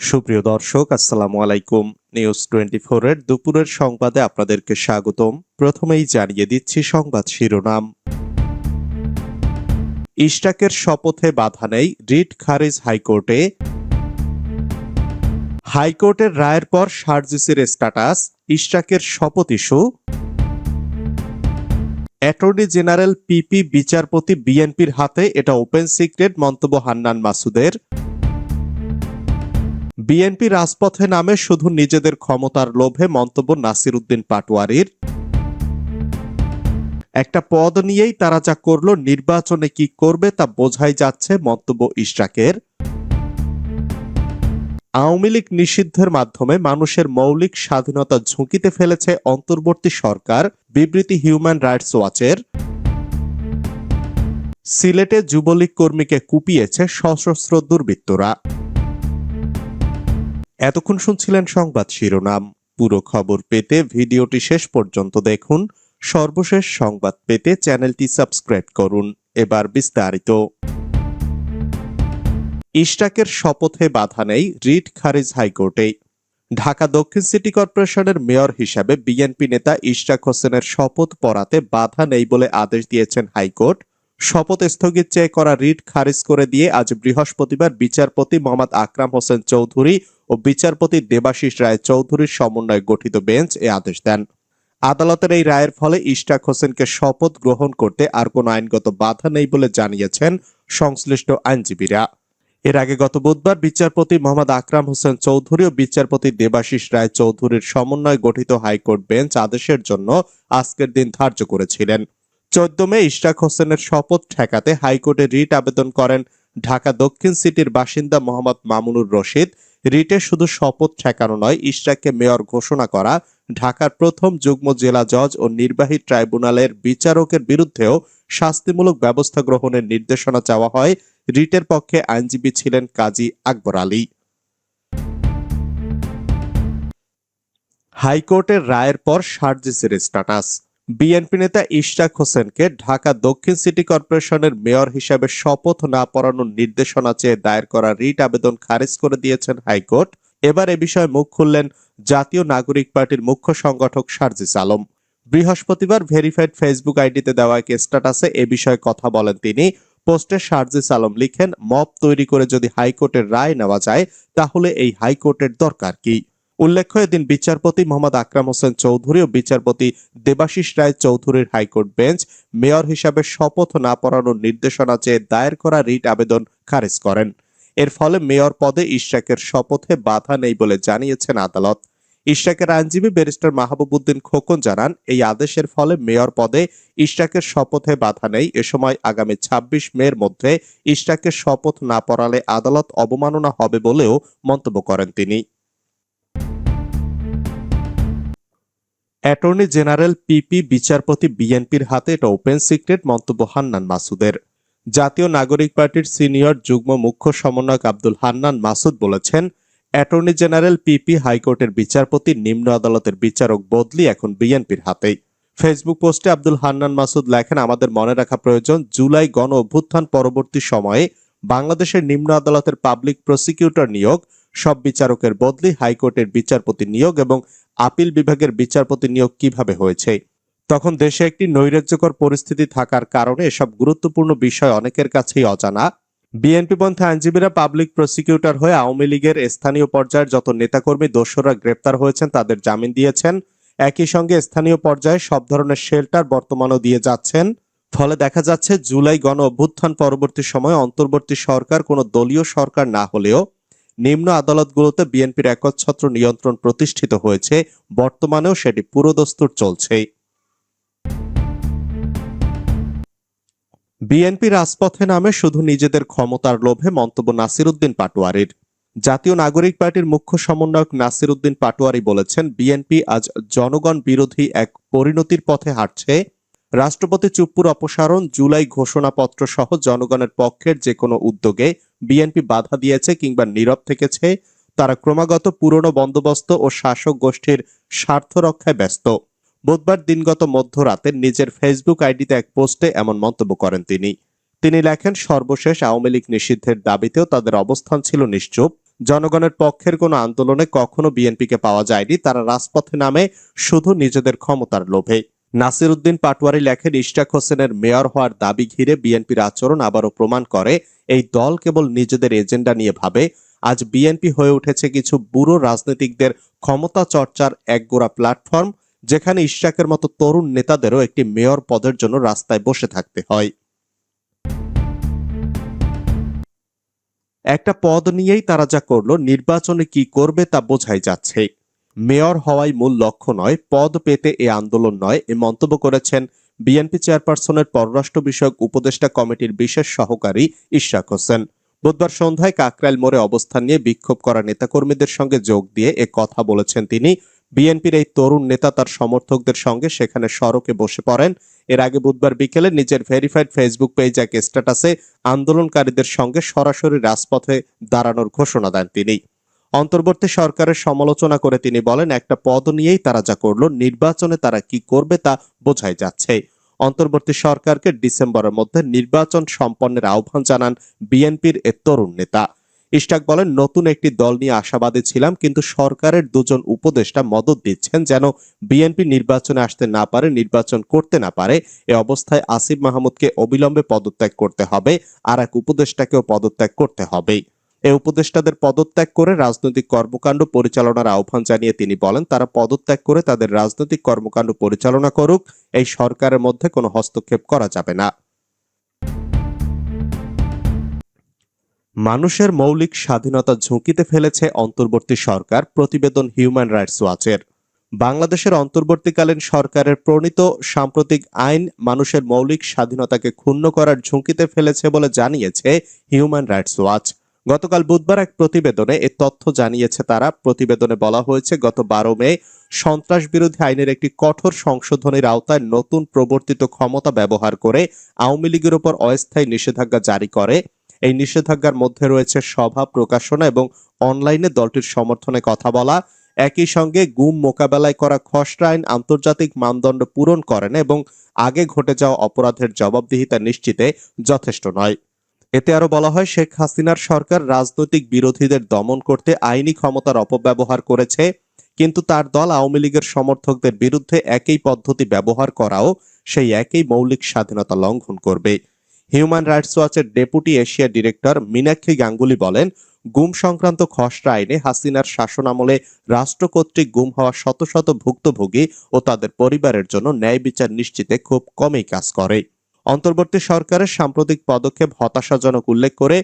সুপ্রিয় দর্শক, আসসালামু আলাইকুম। নিউজ টোয়েন্টি এর দুপুরের সংবাদে আপনাদেরকে স্বাগতম। প্রথমেই জানিয়ে দিচ্ছি সংবাদ শিরোনাম। ইস্টাকের শপথে বাধা নেই রিট খারিজ হাইকোর্টে। হাইকোর্টের রায়ের পর সার্জিসের স্ট্যাটাস ইস্টাকের শপথ ইস্যু। অ্যাটর্নি জেনারেল পিপি বিচারপতি বিএনপির হাতে এটা ওপেন সিক্রেট মন্তব্য হান্নান মাসুদের। বিএনপি রাজপথে নামে শুধু নিজেদের ক্ষমতার লোভে মন্তব্য নাসির উদ্দিন পাটোয়ারির। একটা পদ নিয়েই তারা যা করল, নির্বাচনে কি করবে তা বোঝাই যাচ্ছে মন্তব্য ইশরাকের। আওয়ামী লীগ নিষিদ্ধের মাধ্যমে মানুষের মৌলিক স্বাধীনতা ঝুঁকিতে ফেলেছে অন্তর্বর্তী সরকার, বিবৃতি হিউম্যান রাইটস ওয়াচের। সিলেটে যুবলীগ কর্মীকে কুপিয়েছে সশস্ত্র দুর্বৃত্তরা। এতক্ষণ শুনছিলেন সংবাদ শিরোনাম। পুরো খবর পেতে ভিডিওটি শেষ পর্যন্ত দেখুন। সর্বশেষ সংবাদ পেতে চ্যানেলটি সাবস্ক্রাইব করুন। এবার বিস্তারিত। ইস্টাকের শপথে বাধা নেই রিট খারিজ হাইকোর্টে। ঢাকা দক্ষিণ সিটি কর্পোরেশনের মেয়র হিসাবে বিএনপি নেতা ইশরাক হোসেনের শপথ পড়াতে বাধা নেই বলে আদেশ দিয়েছেন হাইকোর্ট। শপথ স্থগিত চেয়ে করা রিট খারিজ করে দিয়ে আজ বৃহস্পতিবার বিচারপতি মোহাম্মদ আকরাম হোসেন চৌধুরী ও বিচারপতি দেবাশিস রায় চৌধুরীর সমন্বয়ে গঠিত বেঞ্চ এ আদেশ দেন। আদালতের এই রায়ের ফলে ইশরাক হোসেনকে শপথ গ্রহণ করতে আর কোনো আইনগত বাধা নেই বলে জানিয়েছেন সংশ্লিষ্ট আইনজীবীরা। এর আগে গত বুধবার বিচারপতি মোহাম্মদ আকরাম হোসেন চৌধুরী ও বিচারপতি দেবাশিস রায় চৌধুরীর সমন্বয়ে গঠিত হাইকোর্ট বেঞ্চ আদেশের জন্য আজকের দিন ধার্য করেছিলেন। চোদ্দ মে ইশরাক হোসেনের শপথ ঠেকাতে হাইকোর্টে রিট আবেদন করেন ঢাকা দক্ষিণ সিটির বাসিন্দা মোহাম্মদ মামুনুর রশিদ। রিটে শুধু শপথ ঠেকানো নয়, ইশরাককে মেয়র ঘোষণা করা, ঢাকার প্রথম যুগ্ম জেলা জজ ও নির্বাহী ট্রাইব্যুনালের বিচারকের বিরুদ্ধেও শাস্তিমূলক ব্যবস্থা গ্রহণের নির্দেশনা চাওয়া হয়। রিটের পক্ষে আইনজীবী ছিলেন কাজী আকবর আলী। হাইকোর্টের রায়ের পর সার্জিসের স্ট্যাটাস। বিএনপি নেতা ইশরাক হোসেনকে ঢাকা দক্ষিণ সিটি কর্পোরেশনের মেয়র হিসেবে শপথ না পড়ানোর নির্দেশনা চেয়ে দায়ের করা রিট আবেদন খারিজ করে দিয়েছেন হাইকোর্ট। এবার এ বিষয়ে মুখ খুললেন জাতীয় নাগরিক পার্টির মুখ্য সংগঠক সার্জিস আলম। বৃহস্পতিবার ভেরিফাইড ফেসবুক আইডিতে দেওয়া এক স্ট্যাটাসে এ বিষয়ে কথা বলেন তিনি। পোস্টে সার্জিস আলম লিখেন, মব তৈরি করে যদি হাইকোর্টের রায় নেওয়া যায়, তাহলে এই হাইকোর্টের দরকার কি? উল্লেখ্য, এদিন বিচারপতি মোহাম্মদ আকরাম হোসেন চৌধুরী ও বিচারপতি দেবাশিস রায় চৌধুরীর হাইকোর্ট বেঞ্চ মেয়র হিসাবে শপথ না পড়ানোর নির্দেশনা চেয়ে দায়ের করা রিট আবেদন খারিজ করেন। এর ফলে মেয়র পদে ইশরাকের শপথে বাধা নেই বলে জানিয়েছেন আদালত। ইশরাকের আইনজীবী ব্যারিস্টার মাহবুবুদ্দিন খোকন জানান, এই আদেশের ফলে মেয়র পদে ইশরাকের শপথে বাধা নেই। এ সময় আগামী ২৬ মের মধ্যে ইশরাকের শপথ না পড়ালে আদালত অবমাননা হবে বলেও মন্তব্য করেন তিনি। অ্যাটর্নি জেনারেল পিপি বিচারপতি বিএনপির হাতে এটা ওপেন সিক্রেট মন্তব্য হান্নান মাসুদের। জাতীয় নাগরিক পার্টির সিনিয়র যুগ্ম মুখ্য সমন্বয়ক আব্দুল হান্নান মাসুদ বলেছেন, অ্যাটর্নি জেনারেল পিপি হাইকোর্টের বিচারপতি নিম্ন আদালতের বিচারক বদলি এখন বিএনপির হাতেই। ফেসবুক পোস্টে আব্দুল হান্নান মাসুদ লেখেন, আমাদের মনে রাখা প্রয়োজন, জুলাই গণ অভ্যুত্থান পরবর্তী সময়ে বাংলাদেশের নিম্ন আদালতের পাবলিক প্রসিকিউটর নিয়োগ, সব বিচারকের বদলি হাইকোর্টের বিচারপতি নিয়োগ এবং আপিল বিভাগের বিচারপতি নিয়োগ কীভাবে হয়েছে? তখন দেশে একটি নৈরাজ্যকর পরিস্থিতি থাকার কারণে এসব গুরুত্বপূর্ণ বিষয় অনেকের কাছেই অজানা। বিএনপি পন্থী আইনজীবীরা পাবলিক প্রসিকিউটর হয়ে আওয়ামী লীগের স্থানীয় পর্যায়ের যত নেতাকর্মী, দোসররা গ্রেপ্তার হয়েছেন, তাদের জামিন দিয়েছেন। একই সঙ্গে স্থানীয় পর্যায়ে সব ধরনের শেল্টার বর্তমানও দিয়ে যাচ্ছেন। ফলে দেখা যাচ্ছে, জুলাই গণ অভ্যুত্থান পরবর্তী সময়ে অন্তর্বর্তী সরকার কোনো দলীয় সরকার না হলেও নিম্ন আদালতগুলোতে বিএনপির একচ্ছত্র নিয়ন্ত্রণ প্রতিষ্ঠিত হয়েছে, বর্তমানেও সেটি পুরোদস্তুর চলছে। বিএনপি রাজপথে নামে শুধু নিজেদের ক্ষমতার লোভে মন্তব্য নাসির উদ্দিন পাটোয়ারির। জাতীয় নাগরিক পার্টির মুখ্য সমন্বয়ক নাসির উদ্দিন পাটোয়ারি বলেছেন, বিএনপি আজ জনগণ বিরোধী এক পরিণতির পথে হাঁটছে রাষ্ট্রপতি চুপ্পুর অপসারণ, জুলাই ঘোষণাপত্র সহ জনগণের পক্ষের যে কোনো উদ্যোগে বিএনপি বাধা দিয়েছে কিংবা নীরব থেকেছে, তারা ক্রমাগত পুরনো বন্দোবস্ত ও শাসক গোষ্ঠীর স্বার্থ রক্ষায় ব্যস্ত। বুধবার দিনগত মধ্যরাতে নিজের ফেসবুক আইডিতে এক পোস্টে এমন মন্তব্য করেন তিনি। তিনি লেখেন, সর্বশেষ আওয়ামী লীগ নিষিদ্ধের দাবিতেও তাদের অবস্থান ছিল নিশ্চুপ। জনগণের পক্ষের কোনো আন্দোলনে কখনো বিএনপিকে পাওয়া যায়নি। তারা রাজপথে নামে শুধু নিজেদের ক্ষমতার লোভে। নাসির উদ্দিন পাটোয়ারি লেখেন ইশরাক হোসেনের মেয়র হওয়ার দাবি ঘিরে বিএনপির আচরণ আবারও প্রমাণ করে, এই দল কেবল নিজেদের এজেন্ডা নিয়ে ভাবে। আজ বিএনপি হয়ে উঠেছে কিছু বুড়ো রাজনীতিকদের ক্ষমতা চর্চার একগোড়া প্ল্যাটফর্ম, যেখানে ইশরাকের মতো তরুণ নেতাদেরও একটি মেয়র পদের জন্য রাস্তায় বসে থাকতে হয়। একটা পদ নিয়েই তারা যা করল, নির্বাচনে কি করবে তা বোঝাই যাচ্ছে। মেয়র হওয়াই মূল লক্ষ্য নয়, পদ পেতে এ আন্দোলন নয়। এ মন্তব্য করেছেন বিএনপি চেয়ারপারসনের পররাষ্ট্র বিষয়ক উপদেষ্টা কমিটির বিশেষ সহকারী ইশরাক হোসেন। বুধবার সন্ধ্যায় কাকরাইল মোড়ে অবস্থান নিয়ে বিক্ষোভ করা নেতাকর্মীদের সঙ্গে যোগ দিয়ে এ কথা বলেছেন তিনি। বিএনপির এই তরুণ নেতা তার সমর্থকদের সঙ্গে সেখানে সড়কে বসে পড়েন। এর আগে বুধবার বিকেলে নিজের ভেরিফাইড ফেসবুক পেজ এক স্ট্যাটাসে আন্দোলনকারীদের সঙ্গে সরাসরি রাজপথে দাঁড়ানোর ঘোষণা দেন তিনি। অন্তর্বর্তী সরকারের সমালোচনা করে তিনি বলেন, একটা পদ নিয়েই তারা যা করল, নির্বাচনে তারা কি করবে তা বোঝাই যাচ্ছে। অন্তর্বর্তী সরকারকে ডিসেম্বরের মধ্যে নির্বাচন সম্পন্নের আহ্বান জানান বিএনপির এ তরুণ নেতা। ইস্টাক বলেন, নতুন একটি দল নিয়ে আশাবাদী ছিলাম, কিন্তু সরকারের দুজন উপদেষ্টা মদত দিচ্ছেন যেন বিএনপি নির্বাচনে আসতে না পারে, নির্বাচন করতে না পারে। এ অবস্থায় আসিফ মাহমুদকে অবিলম্বে পদত্যাগ করতে হবে, আর এক উপদেষ্টাকেও পদত্যাগ করতে হবে। এই উপদেষ্টাদের পদত্যাগ করে রাজনৈতিক কর্মকাণ্ড পরিচালনার আহ্বান জানিয়ে তিনি বলেন, তারা পদত্যাগ করে তাদের রাজনৈতিক কর্মকাণ্ড পরিচালনা করুক, এই সরকারের মধ্যে কোনো হস্তক্ষেপ করা যাবে না। মানুষের মৌলিক স্বাধীনতা ঝুঁকিতে ফেলেছে অন্তর্বর্তী সরকার, প্রতিবেদন হিউম্যান রাইটস ওয়াচের। বাংলাদেশের অন্তর্বর্তীকালীন সরকারের প্রণীত সাম্প্রতিক আইন মানুষের মৌলিক স্বাধীনতাকে ক্ষুণ্ণ করার ঝুঁকিতে ফেলেছে বলে জানিয়েছে হিউম্যান রাইটস ওয়াচ। গতকাল বুধবার এক প্রতিবেদনে এ তথ্য জানিয়েছে তারা। প্রতিবেদনে বলা হয়েছে, গত বারো মে সন্ত্রাস বিরোধী আইনের একটি কঠোর সংশোধনের আওতায় নতুন প্রবর্তিত ক্ষমতা ব্যবহার করে আওয়ামী লীগের উপর অস্থায়ী নিষেধাজ্ঞা জারি করে। এই নিষেধাজ্ঞার মধ্যে রয়েছে সভা প্রকাশনা এবং অনলাইনে দলটির সমর্থনে কথা বলা। একই সঙ্গে গুম মোকাবেলায় করা খসড়া আইন আন্তর্জাতিক মানদণ্ড পূরণ করে না এবং আগে ঘটে যাওয়া অপরাধের জবাবদিহিতা নিশ্চিতে যথেষ্ট নয়। এতে আরও বলা হয়, শেখ হাসিনার সরকার রাজনৈতিক বিরোধীদের দমন করতে আইনি ক্ষমতার অপব্যবহার করেছে, কিন্তু তার দল আওয়ামী লীগের সমর্থকদের বিরুদ্ধে একই পদ্ধতি ব্যবহার করাও সেই একই মৌলিক স্বাধীনতা লঙ্ঘন করবে। Human rights ওয়াচের deputy Asia director Meenakshi Ganguly বলেন, গুম সংক্রান্ত খসড়া আইনে হাসিনার শাসনামলে রাষ্ট্র কর্তৃক গুম হওয়া শত শত ভুক্তভোগী ও তাদের পরিবারের জন্য ন্যায় বিচার নিশ্চিতে খুব কমই কাজ করে। অন্তর্বর্তী সরকারের সাম্প্রতিক পদক্ষেপ হতাশাজনক উল্লেখ করে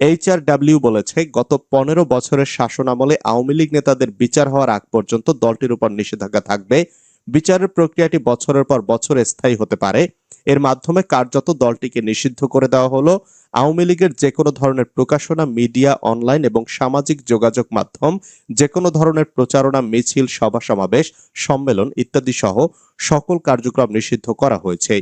এইচআরডব্লিউ বলেছে, গত পনেরো বছরের শাসনামলে আওয়ামী লীগ নেতাদের বিচার হওয়ার আগ পর্যন্ত দলটির উপর নিষেধাজ্ঞা থাকবে। বিচারের প্রক্রিয়াটি বছরের পর বছর স্থায়ী হতে পারে। এর মাধ্যমে কার্যত দলটিকে নিষিদ্ধ করে দেওয়া হলো। আওয়ামী লীগের যে কোনো ধরনের প্রকাশনা, মিডিয়া, অনলাইন এবং সামাজিক যোগাযোগ মাধ্যম যে কোনো ধরনের প্রচারণা, মিছিল সভা সমাবেশ সম্মেলন ইত্যাদি সহ সকল কার্যক্রম নিষিদ্ধ করা হয়েছে।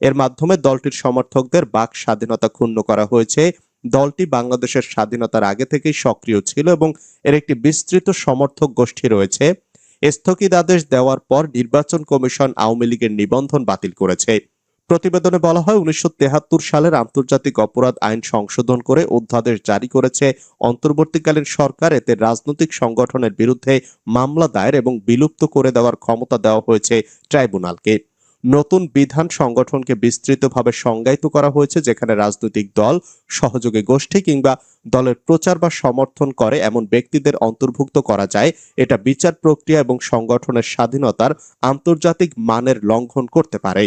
এর মাধ্যমে দলটির সমর্থকদের বাক স্বাধীনতা ক্ষুণ্ণ করা হয়েছে। দলটি বাংলাদেশের স্বাধীনতার আগে থেকেই সক্রিয় ছিল এবং এর একটি বিস্তৃত সমর্থক গোষ্ঠী রয়েছে। স্থগিতাদেশ দেওয়ার পর নির্বাচন কমিশন আওয়ামী লীগের নিবন্ধন বাতিল করেছে। প্রতিবেদনে বলা হয়, উনিশশো সালের আন্তর্জাতিক অপরাধ আইন সংশোধন করে অধ্যাদেশ জারি করেছে। অন্তর্বর্তীকালীন সরকার এতে রাজনৈতিক সংগঠনের বিরুদ্ধে মামলা দায়ের এবং বিলুপ্ত করে দেওয়ার ক্ষমতা দেওয়া হয়েছে ট্রাইব্যুনালকে। নতুন বিধান সংগঠনকে বিস্তৃতভাবে সংজ্ঞায়িত করা হয়েছে, যেখানে রাজনৈতিক দল, সহযোগী গোষ্ঠী কিংবা দলের প্রচার বা সমর্থন করে এমন ব্যক্তিদের অন্তর্ভুক্ত করা যায়। এটা বিচার প্রক্রিয়া এবং সংগঠনের স্বাধীনতার আন্তর্জাতিক মানের লঙ্ঘন করতে পারে।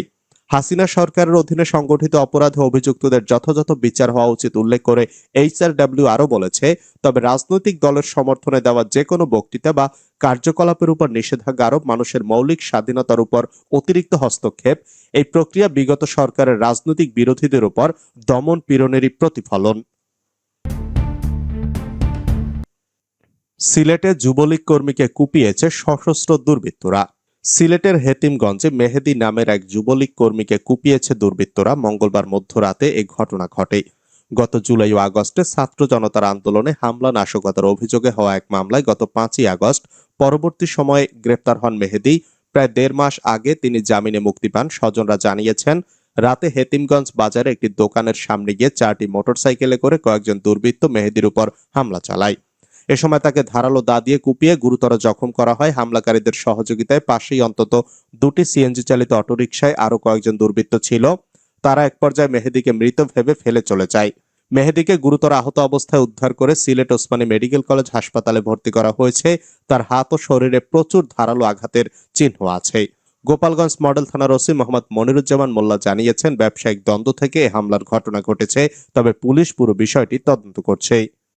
হাসিনা সরকারের অধীনে সংগঠিত অপরাধে অভিযুক্তদের যথাযথ বিচার হওয়া উচিত উল্লেখ করে এইচআরডব্লিউ আরও বলেছে, তবে রাজনৈতিক দলের সমর্থনে দেওয়া যে কোনো বক্তৃতা বা কার্যকলাপের উপর নিষেধাজ্ঞা আরোপ মানুষের মৌলিক স্বাধীনতার উপর অতিরিক্ত হস্তক্ষেপ। এই প্রক্রিয়া বিগত সরকারের রাজনৈতিক বিরোধীদের উপর দমন পীড়নেরই প্রতিফলন। সিলেটে যুবলীগ কর্মীকে কুপিয়েছে সশস্ত্র দুর্বৃত্তরা। সিলেটের হেতিমগঞ্জে মেহেদি নামের এক যুবলীগ কর্মীকে কুপিয়েছে দুর্বৃত্তরা। মঙ্গলবার মধ্যরাতে এই ঘটনা ঘটে। গত জুলাই ও আগস্টে ছাত্র জনতার আন্দোলনে হামলা নাশকতার অভিযোগে হওয়া এক মামলায় গত পাঁচই আগস্ট পরবর্তী সময়ে গ্রেপ্তার হন মেহেদি। প্রায় দেড় মাস আগে তিনি জামিনে মুক্তি পান। স্বজনরা জানিয়েছেন, রাতে হেতিমগঞ্জ বাজারে একটি দোকানের সামনে গিয়ে চারটি মোটরসাইকেলে করে কয়েকজন দুর্বৃত্ত মেহেদির উপর হামলা চালায়। এ সময় তাকে ধারালো দা দিয়ে কুপিয়ে গুরুতর জখম করা হয়। হামলাকারীদের সহযোগিতায় পাশেই অন্তত দুটি সিএনজি চালিত অটোরিকশায় আরও কয়েকজন দুর্বৃত্ত ছিল। তারা এক পর্যায়ে মেহেদিকে মৃত ভেবে ফেলে চলে যায়। মেহেদিকে গুরুতর আহত অবস্থায় উদ্ধার করে সিলেট ওসমানী মেডিকেল কলেজ হাসপাতালে ভর্তি করা হয়েছে। তার হাত ও শরীরে প্রচুর ধারালো আঘাতের চিহ্ন আছে। গোপালগঞ্জ মডেল থানার ওসি মোহাম্মদ মনিরুজ্জামান মোল্লা জানিয়েছেন, ব্যবসায়িক দ্বন্দ্ব থেকে হামলার ঘটনা ঘটেছে, তবে পুলিশ পুরো বিষয়টি তদন্ত করছে।